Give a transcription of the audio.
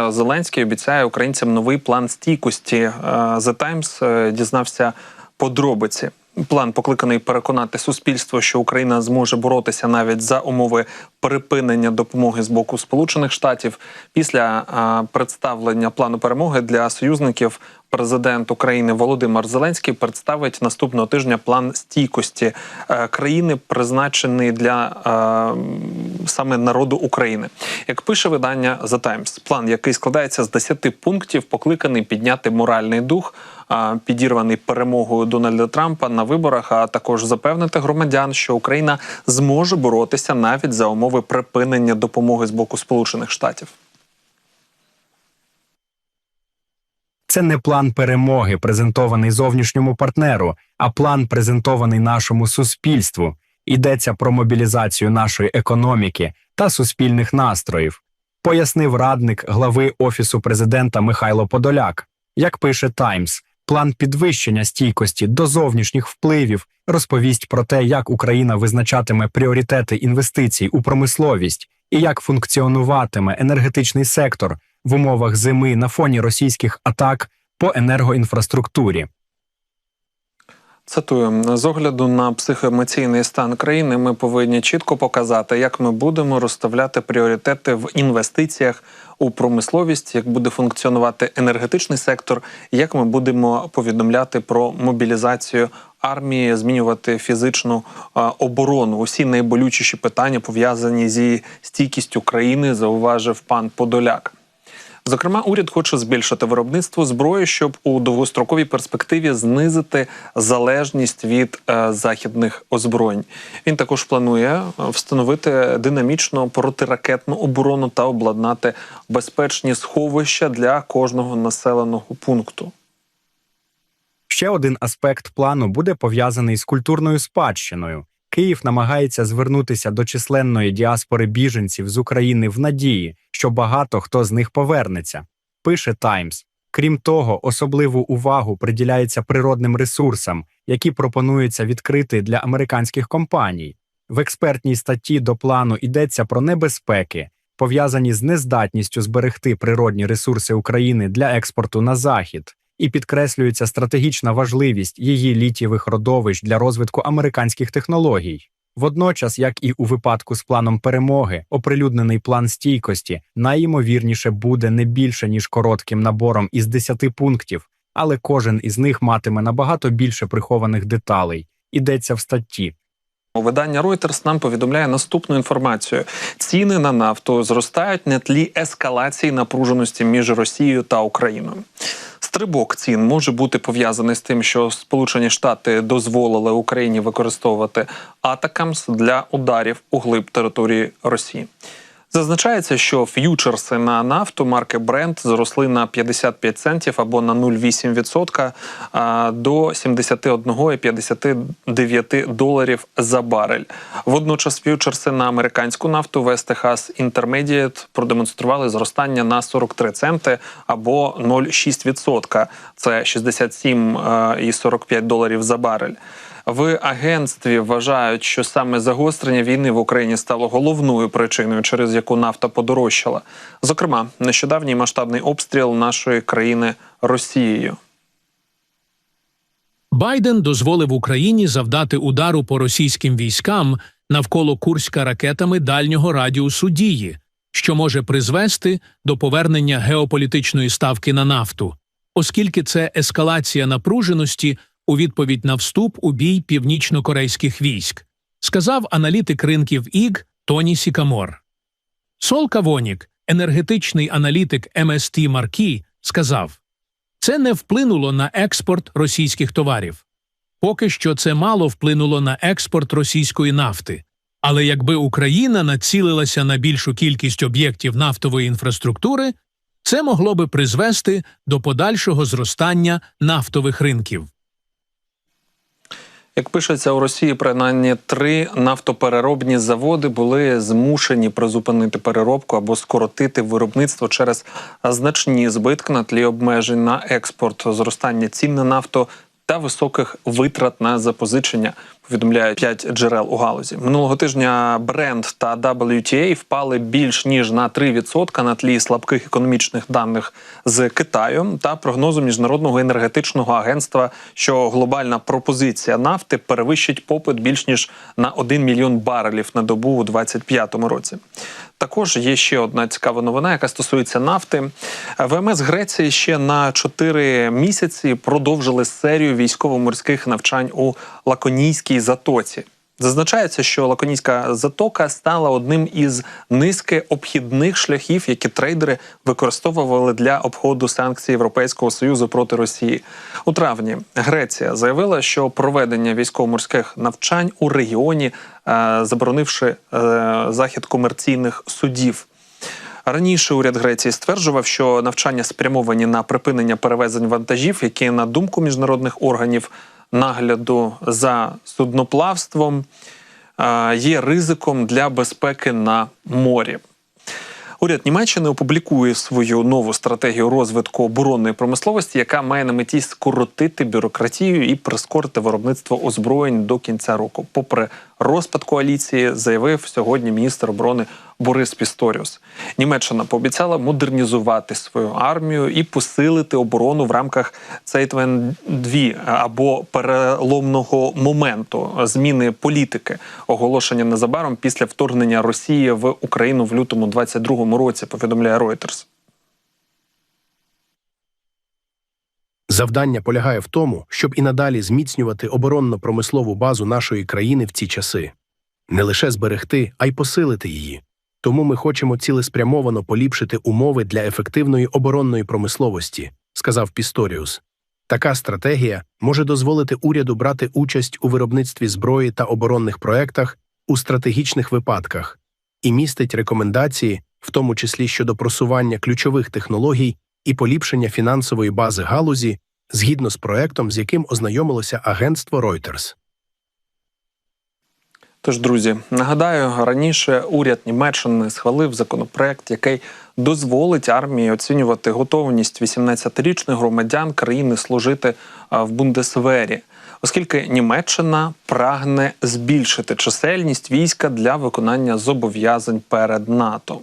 Зеленський обіцяє українцям новий план стійкості. Е, The Times е, дізнався подробиці. План покликаний переконати суспільство, що Україна зможе боротися навіть за умови припинення допомоги з боку Сполучених Штатів. Після е, представлення плану перемоги для союзників президент України Володимир Зеленський представить наступного тижня план стійкості е, країни, призначений для е, саме народу України. Як пише видання The Times, план, який складається з 10 пунктів, покликаний підняти моральний дух, підірваний перемогою Дональда Трампа на виборах, а також запевнити громадян, що Україна зможе боротися навіть за умови припинення допомоги з боку Сполучених Штатів. Це не план перемоги, презентований зовнішньому партнеру, а план, презентований нашому суспільству. Йдеться про мобілізацію нашої економіки та суспільних настроїв, пояснив радник глави Офісу президента Михайло Подоляк. Як пише Таймс, план підвищення стійкості до зовнішніх впливів розповість про те, як Україна визначатиме пріоритети інвестицій у промисловість і як функціонуватиме енергетичний сектор в умовах зими на фоні російських атак по енергоінфраструктурі. Цитую з огляду на психоемоційний стан країни. Ми повинні чітко показати, як ми будемо розставляти пріоритети в інвестиціях у промисловість, як буде функціонувати енергетичний сектор, як ми будемо повідомляти про мобілізацію армії, змінювати фізичну оборону. Усі найболючіші питання пов'язані зі стійкістю країни, зауважив пан Подоляк. Зокрема, уряд хоче збільшити виробництво зброї, щоб у довгостроковій перспективі знизити залежність від е, західних озброєнь. Він також планує е, встановити динамічну протиракетну оборону та обладнати безпечні сховища для кожного населеного пункту. Ще один аспект плану буде пов'язаний з культурною спадщиною. Київ намагається звернутися до численної діаспори біженців з України в надії, що багато хто з них повернеться. Пише Таймс. Крім того, особливу увагу приділяється природним ресурсам, які пропонується відкрити для американських компаній. В експертній статті до плану йдеться про небезпеки, пов'язані з нездатністю зберегти природні ресурси України для експорту на захід, і підкреслюється стратегічна важливість її літієвих родовищ для розвитку американських технологій. Водночас, як і у випадку з планом перемоги, оприлюднений план стійкості найімовірніше буде не більше ніж коротким набором із 10 пунктів, але кожен із них матиме набагато більше прихованих деталей. Йдеться в статті. Видання Reuters нам повідомляє наступну інформацію: ціни на нафту зростають на тлі ескалації напруженості між Росією та Україною. Стрибок цін може бути пов'язаний з тим, що Сполучені Штати дозволили Україні використовувати атакамс для ударів у глиб території Росії. Зазначається, що ф'ючерси на нафту марки Brent зросли на 55 центів або на 0,8% а, до 71,59 доларів за барель. Водночас ф'ючерси на американську нафту West Texas Intermediate продемонстрували зростання на 43 центи або 0,6%. Це 67,45 доларів за барель. В агентстві вважають, що саме загострення війни в Україні стало головною причиною, через яку нафта подорожчала. Зокрема, нещодавній масштабний обстріл нашої країни Росією. Байден дозволив Україні завдати удару по російським військам навколо Курська ракетами дальнього радіусу дії, що може призвести до повернення геополітичної ставки на нафту, оскільки це ескалація напруженості у відповідь на вступ у бій північно-корейських військ, сказав аналітик ринків ІГ Тоні Сікамор. Сол Кавонік, енергетичний аналітик МСТ Маркі, сказав це не вплинуло на експорт російських товарів. Поки що це мало вплинуло на експорт російської нафти. Але якби Україна націлилася на більшу кількість об'єктів нафтової інфраструктури, це могло би призвести до подальшого зростання нафтових ринків. Як пишеться у Росії, принаймні три нафтопереробні заводи були змушені призупинити переробку або скоротити виробництво через значні збитки на тлі обмежень на експорт, зростання цін на нафту та високих витрат на запозичення. Повідомляють п'ять джерел у галузі минулого тижня. Brent та WTA впали більш ніж на 3% на тлі слабких економічних даних з Китаю та прогнозу міжнародного енергетичного агентства, що глобальна пропозиція нафти перевищить попит більш ніж на 1 мільйон барелів на добу у 2025 році. Також є ще одна цікава новина, яка стосується нафти. ВМС Греції ще на 4 місяці продовжили серію військово-морських навчань у Лаконійській затоці. Зазначається, що Лаконійська затока стала одним із низки обхідних шляхів, які трейдери використовували для обходу санкцій Європейського союзу проти Росії. У травні Греція заявила, що проведення військово-морських навчань у регіоні, е, заборонивши е, захід комерційних судів. Раніше уряд Греції стверджував, що навчання спрямовані на припинення перевезень вантажів, які, на думку міжнародних органів нагляду за судноплавством, е, є ризиком для безпеки на морі. Уряд Німеччини опублікує свою нову стратегію розвитку оборонної промисловості, яка має на меті скоротити бюрократію і прискорити виробництво озброєнь до кінця року. Попри розпад коаліції, заявив сьогодні міністр оборони Борис Пісторіус. Німеччина пообіцяла модернізувати свою армію і посилити оборону в рамках Цейтвен 2 або переломного моменту зміни політики, оголошення незабаром після вторгнення Росії в Україну в лютому 22-му році. Повідомляє Reuters. Завдання полягає в тому, щоб і надалі зміцнювати оборонно-промислову базу нашої країни в ці часи, не лише зберегти, а й посилити її. Тому ми хочемо цілеспрямовано поліпшити умови для ефективної оборонної промисловості, сказав Пісторіус. Така стратегія може дозволити уряду брати участь у виробництві зброї та оборонних проектах у стратегічних випадках і містить рекомендації, в тому числі щодо просування ключових технологій і поліпшення фінансової бази галузі згідно з проектом, з яким ознайомилося агентство Reuters. Тож, друзі, нагадаю, раніше уряд Німеччини схвалив законопроект, який дозволить армії оцінювати готовність 18-річних громадян країни служити в Бундесвері, оскільки Німеччина прагне збільшити чисельність війська для виконання зобов'язань перед НАТО.